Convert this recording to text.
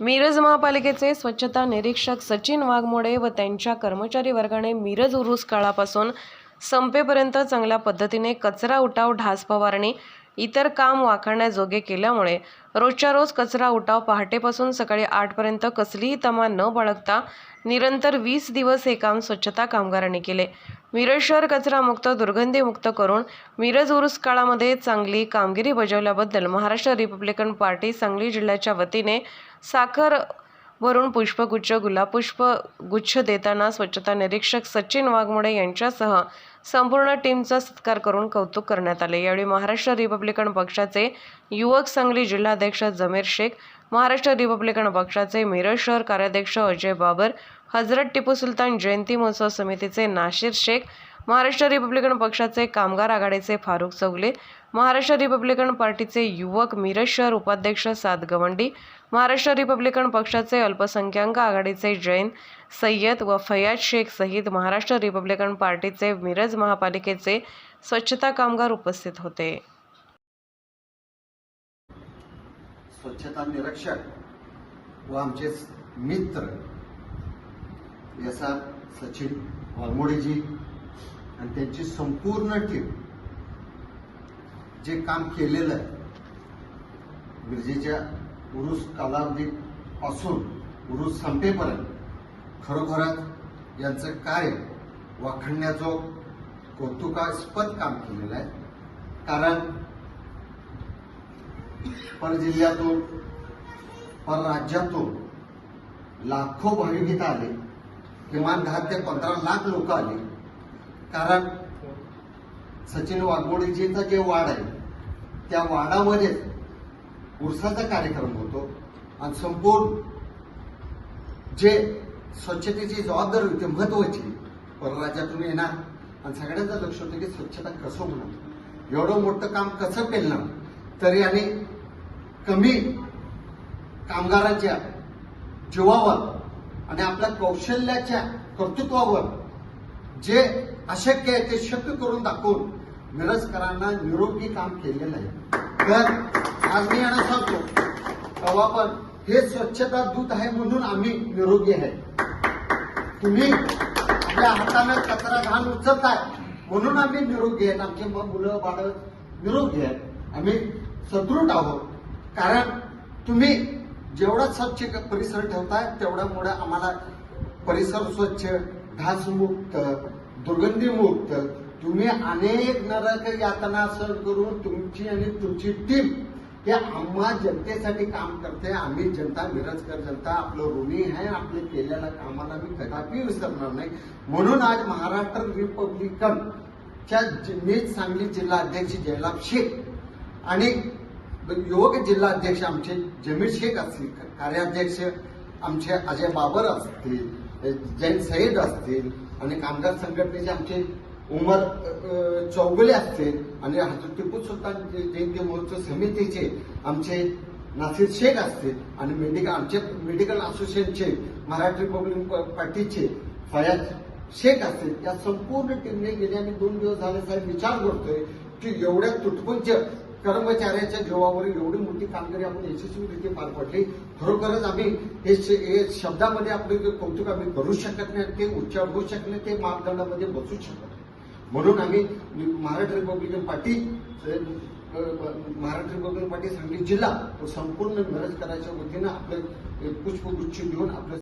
मिरज महापालिकेचे स्वच्छता निरीक्षक सचिन वाघमोडे व त्यांच्या कर्मचारी वर्गाने मिरज उरूस काळापासून संपेपर्यंत चांगल्या पद्धतीने कचरा उठाव ढास फवारणी इतर काम वाखाणण्याजोगे केल्यामुळे रोजच्या रोज कचरा उठाव पहाटेपासून सकाळी आठपर्यंत कसलीही तमा न बाळगता निरंतर वीस दिवस हे काम स्वच्छता कामगारांनी केले. मिरज शहर कचरामुक्त दुर्गंधीमुक्त करून मिरज उरुस काळामध्ये चांगली कामगिरी बजावल्याबद्दल महाराष्ट्र रिपब्लिकन पार्टी सांगली जिल्ह्याच्या वतीने साखर वरून पुष्पगुच्छ गुलाबपुष्प गुच्छ देताना स्वच्छता निरीक्षक सचिन वाघमोडे यांच्यासह संपूर्ण टीमचा सत्कार करून कौतुक करण्यात आले. यावेळी महाराष्ट्र रिपब्लिकन पक्षाचे युवक सांगली जिल्हाध्यक्ष जमीर शेख महाराष्ट्र रिपब्लिकन पक्षाचे मिरज शहर कार्याध्यक्ष अजय बाबर हजरत टिपू सुलतान जयंती महोत्सव समितीचे नाशिर शेख महाराष्ट्र रिपब्लिकन पक्षाचे कामगार आघाडीचे फारुख चौगले महाराष्ट्र रिपब्लिकन पार्टीचे युवक मिरज शहर उपाध्यक्ष साद गवंडी महाराष्ट्र रिपब्लिकन पक्षाचे अल्पसंख्याक आघाडीचे जैन सय्यद व फयाज शेख सहित महाराष्ट्र रिपब्लिकन पार्टीचे मिरज महापालिकेचे स्वच्छता कामगार उपस्थित होते. स्वच्छता निरीक्षक व आमचे मित्र एस आर सचिन वाघमोडेजी आणि त्यांची संपूर्ण टीम जे काम केलेलं आहे मिरजेच्या उरूस कालावधीपासून उरुस संपेपर्यंत खरोखरच यांचं कार्य वाखण्याचं कौतुकास्पद काम केलेलं आहे. कारण परजिल्ह्यातून परराज्यातून लाखो भाविक इथं आले. किमान दहा ते पंधरा लाख लोक आले. कारण सचिन वाघमोडीजींचा जे वाड आहे त्या वाडामध्येच उरसाचा कार्यक्रम होतो. आणि संपूर्ण जे स्वच्छतेची जबाबदारी होती महत्वाची. परराज्यातून येणार आणि सगळ्यांचं लक्ष होतं की स्वच्छता कसं होणार? एवढं मोठं काम कसं पेलणार? तरी आणि कमी कामगारांच्या जीवावर आणि आपल्या कौशल्याच्या कर्तृत्वावर जे अशक्य आहे ते शक्य करून दाखवून मिरजकरांना निरोगी काम केलेलं आहे. तर आज मी यांना सांगतो तेव्हा पण हे स्वच्छता दूत आहे म्हणून आम्ही निरोगी आहे. तुम्ही आपल्या हातानं कचरा घाण उचलताय म्हणून आम्ही निरोगी आहेत. आमचे मुलं बाळ निरोगी आहेत. आम्ही सदृढ आहोत. कारण तुम्ही जेवढा स्वच्छ परिसर ठेवताय तेवढ्यामुळे आम्हाला परिसर स्वच्छ घासमुक्त दुर्गंधीमुक्त तुम्ही अनेक नरक यातना सहन करून तुमची आणि तुमची टीम हे आम्हा जनतेसाठी काम करते. आम्ही जनता मिरजकर जनता आपलं ऋणी आहे आपले केलेल्या कामाला मी कदापि विसरणार नाही. म्हणून आज महाराष्ट्र रिपब्लिकनच्या मी सांगली जिल्हा अध्यक्ष शेख आणि योग जिल्हा अध्यक्ष आमचे जमीर शेख असतील कार्याध्यक्ष आमचे अजय बाबर असतील जैन सईद असतील आणि कामगार संघटनेचे आमचे उमर अ, चौगुले असतील आणि हजरत टिपू सुलतान जयंती महोत्सव समितीचे आमचे नासिर शेख असतील आणि मेडिकल आमचे मेडिकल असोसिएशनचे मराठी रिपब्लिक पार्टीचे फयाज शेख असतील या संपूर्ण टीमने गेले आणि दोन दिवस झाले साहेब विचार करतोय की एवढ्या तुटपुंच कर्मचाऱ्याच्या जीवावरील एवढी मोठी कामगिरी आपण यशस्वीरित्या पार पडली. खरोखरच आम्ही हे शब्दामध्ये आपले कौतुक आम्ही करू शकत नाही ते उच्चार शकत नाही ते मापदंडामध्ये बसू शकत नाही. म्हणून आम्ही Maharashtra Republican Party Maharashtra Republican Party Sangli जिल्हा संपूर्ण मिरज करायच्या वतीनं आपलं पुष्पगुच्छ घेऊन आपलं